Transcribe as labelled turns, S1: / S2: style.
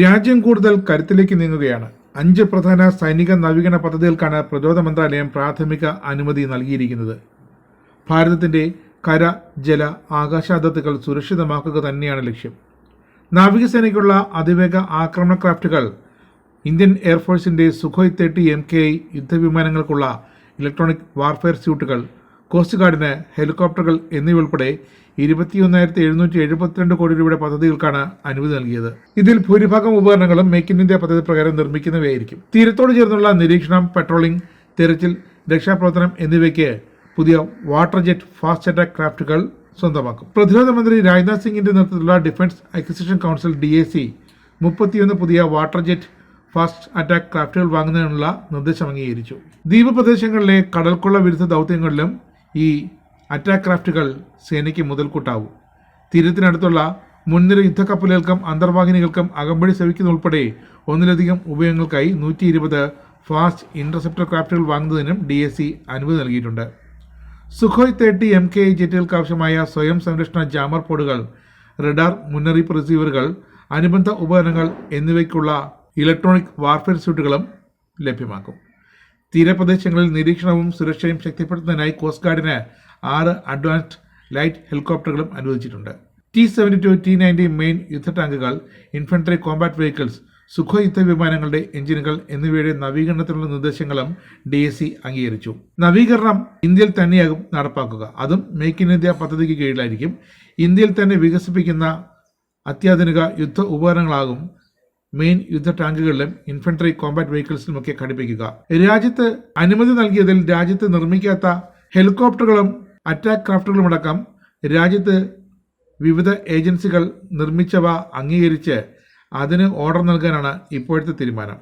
S1: രാജ്യം കൂടുതൽ കരുത്തിലേക്ക് നീങ്ങുകയാണ്. അഞ്ച് പ്രധാന സൈനിക നവീകരണ പദ്ധതികൾക്കാണ് പ്രതിരോധ മന്ത്രാലയം പ്രാഥമിക അനുമതി നൽകിയിരിക്കുന്നത്. ഭാരതത്തിന്റെ കര ജല ആകാശ അതിർത്തികൾ സുരക്ഷിതമാക്കുക തന്നെയാണ് ലക്ഷ്യം. നാവികസേനയ്ക്കുള്ള അതിവേഗ ആക്രമണ ക്രാഫ്റ്റുകൾ ഇന്ത്യൻ എയർഫോഴ്സിന്റെ സുഖോയ് തേർട്ടി എം കെ യുദ്ധവിമാനങ്ങൾക്കുള്ള ഇലക്ട്രോണിക് വാർഫെയർ സ്യൂട്ടുകൾ കോസ്റ്റ് ഗാർഡിന് ഹെലികോപ്റ്ററുകൾ എന്നിവയുൾപ്പെടെ ഇരുപത്തിയൊന്നായിരത്തി എഴുന്നൂറ്റി എഴുപത്തിരണ്ട് കോടി രൂപയുടെ പദ്ധതികൾക്കാണ് അനുമതി നൽകിയത്. ഇതിൽ ഭൂരിഭാഗം ഉപകരണങ്ങളും മേക്ക് ഇൻ ഇന്ത്യ പദ്ധതി പ്രകാരം നിർമ്മിക്കുന്നവയായിരിക്കും. തീരത്തോട് ചേർന്നുള്ള നിരീക്ഷണം പെട്രോളിംഗ് തെരച്ചിൽ രക്ഷാപ്രവർത്തനം എന്നിവയ്ക്ക് പുതിയ വാട്ടർ ജെറ്റ് ഫാസ്റ്റ് അറ്റാക്ക് ക്രാഫ്റ്റുകൾ സ്വന്തമാക്കും. പ്രതിരോധ മന്ത്രി രാജ്നാഥ് സിംഗിന്റെ നേതൃത്വത്തിലുള്ള defence acquisition council D A C മുപ്പത്തിയൊന്ന് പുതിയ വാട്ടർ ജെറ്റ് ഫാസ്റ്റ് അറ്റാക്ക് ക്രാഫ്റ്റുകൾ വാങ്ങുന്നതിനുള്ള നിർദ്ദേശം അംഗീകരിച്ചു. ദ്വീപ് പ്രദേശങ്ങളിലെ കടൽക്കൊള്ള വിരുദ്ധ ദൗത്യങ്ങളിലും ഈ അറ്റാക്ക് ക്രാഫ്റ്റുകൾ സേനയ്ക്ക് മുതൽക്കൂട്ടാവും. തീരത്തിനടുത്തുള്ള മുൻനിര യുദ്ധക്കപ്പലുകൾക്കും അന്തർവാഹിനികൾക്കും അകമ്പടി സേവിക്കുന്ന ഉൾപ്പെടെ ഒന്നിലധികം ഉപയോഗങ്ങൾക്കായി നൂറ്റി ഇരുപത് ഫാസ്റ്റ് ഇന്റർസെപ്റ്റർ ക്രാഫ്റ്റുകൾ വാങ്ങുന്നതിനും ഡി എസ് സി അനുമതി നൽകിയിട്ടുണ്ട്. സുഖോയ് തേർട്ടി എം കെ ജെറ്റുകൾക്ക് ആവശ്യമായ സ്വയം സംരക്ഷണ ജാമർ പോഡുകൾ റഡാർ മുന്നറിയിപ്പ് റിസീവറുകൾ അനുബന്ധ ഉപകരണങ്ങൾ എന്നിവയ്ക്കുള്ള ഇലക്ട്രോണിക് വാർഫെയർ സ്യൂട്ടുകളും ലഭ്യമാക്കും. തീരപ്രദേശങ്ങളിൽ നിരീക്ഷണവും സുരക്ഷയും ശക്തിപ്പെടുത്തുന്നതിനായി കോസ്റ്റ് ഗാർഡിന് ആറ് അഡ്വാൻസ്ഡ് ലൈറ്റ് ഹെലികോപ്റ്ററുകളും അനുവദിച്ചിട്ടുണ്ട്. T seventy two T ninety main യുദ്ധ ടാങ്കുകൾ ഇൻഫൻട്രി കോമ്പാറ്റ് വെഹിക്കിൾസ് സുഖോ യുദ്ധ വിമാനങ്ങളുടെ എഞ്ചിനുകൾ എന്നിവയുടെ നവീകരണത്തിനുള്ള നിർദ്ദേശങ്ങളും ഡി എസ് സി അംഗീകരിച്ചു. നവീകരണം ഇന്ത്യയിൽ തന്നെയാകും നടപ്പാക്കുക. അതും മേക്ക് ഇൻ ഇന്ത്യ പദ്ധതിക്ക് കീഴിലായിരിക്കും. ഇന്ത്യയിൽ തന്നെ വികസിപ്പിക്കുന്ന അത്യാധുനിക യുദ്ധ ഉപകരണങ്ങളാകും മെയിൻ യുദ്ധ ടാങ്കുകളിലും ഇൻഫൻട്രി കോമ്പാറ്റ് വെഹിക്കിൾസിലുമൊക്കെ ഘടിപ്പിക്കുക. രാജ്യത്ത് അനുമതി നൽകിയതിൽ രാജ്യത്ത് നിർമ്മിക്കാത്ത ഹെലികോപ്റ്ററുകളും അറ്റാക്ക് ക്രാഫ്റ്റുകളും അടക്കം രാജ്യത്ത് വിവിധ ഏജൻസികൾ നിർമ്മിച്ചവ അംഗീകരിച്ച് അതിന് ഓർഡർ നൽകാനാണ് ഇപ്പോഴത്തെ തീരുമാനം.